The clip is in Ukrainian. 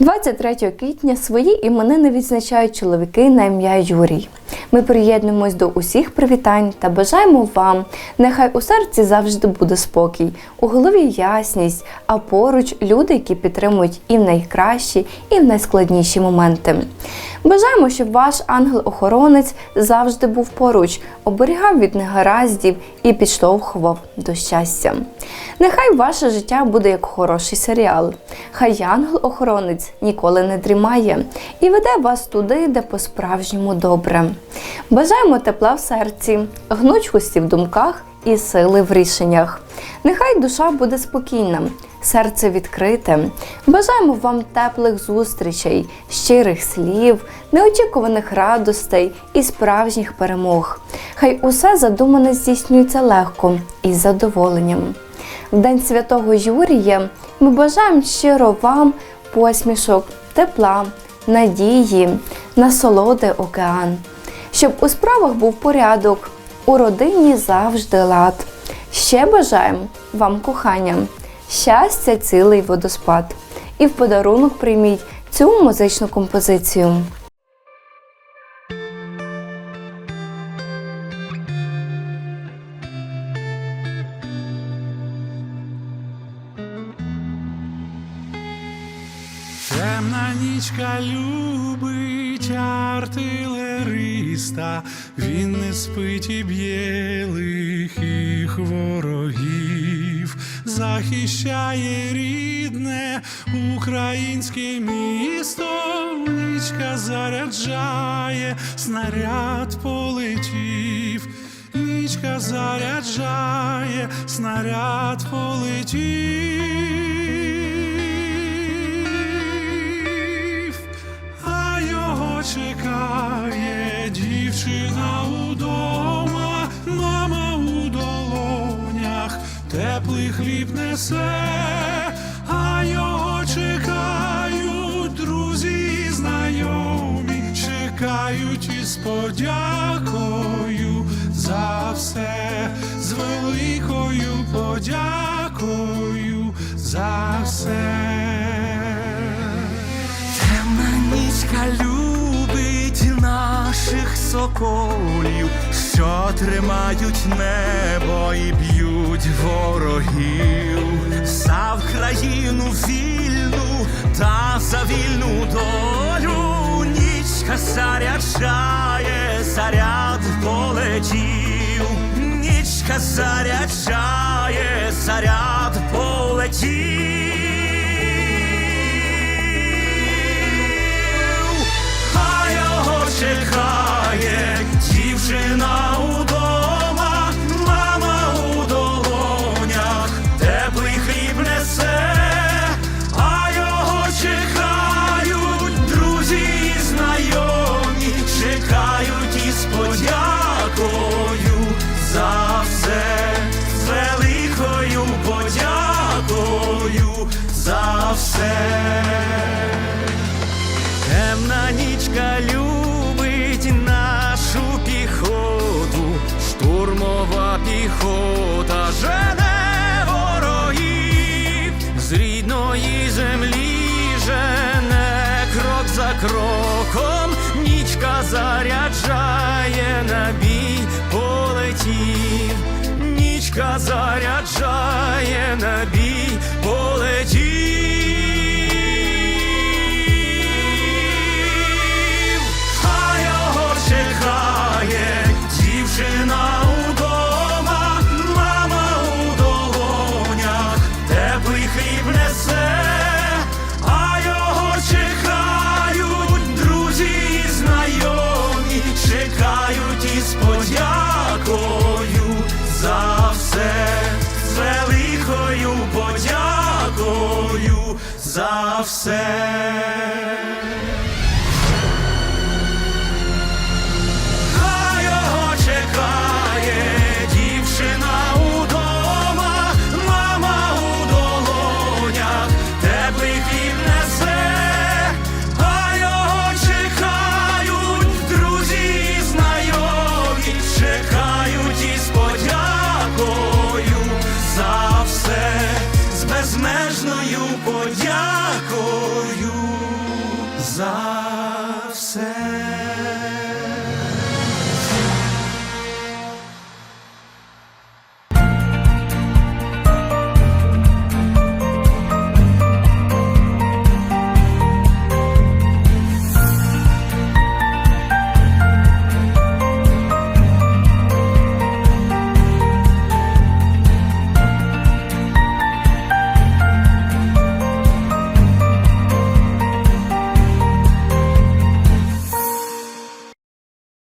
23 квітня свої іменини відзначають чоловіки на ім'я Юрій. Ми приєднуємось до усіх привітань та бажаємо вам, нехай у серці завжди буде спокій, у голові ясність, а поруч люди, які підтримують і в найкращі, і в найскладніші моменти. Бажаємо, щоб ваш ангел-охоронець завжди був поруч, оберігав від негараздів і підштовхував до щастя. Нехай ваше життя буде як хороший серіал. Хай ангел-охоронець ніколи не дрімає і веде вас туди, де по-справжньому добре. Бажаємо тепла в серці, гнучкості в думках і сили в рішеннях. Нехай душа буде спокійна, серце відкрите. Бажаємо вам теплих зустрічей, щирих слів, неочікуваних радостей і справжніх перемог. Хай усе задумане здійснюється легко і з задоволенням. В День Святого Юрія ми бажаємо щиро вам посмішок, тепла, надії, насолоди океан, щоб у справах був порядок, у родині завжди лад. Ще бажаємо вам кохання, щастя, цілий водоспад. І в подарунок прийміть цю музичну композицію. Темна нічка любить артилериста, він не спить і б'є лихих ворогів, захищає рідне українське місто, нічка заряджає, снаряд полетів, нічка заряджає, снаряд полетів, дівчина удома, мама у долонях, теплий хліб несе, а його чекають друзі і знайомі, чекають із подякою за все, з великою подякою за все. Темна любить наших соколів, що тримають небо і б'ють ворогів, за Вкраїну вільну та за вільну долю. Нічка заряджає, заряд полетів, нічка заряджає, заряд із подякою за все, з великою подякою за все. Темна нічка любить нашу піхоту, штурмова піхота жене ворогів з рідної землі жене крок за кроком, нічка заряджає на бій полетів, нічка заряджає на бій за все. за все.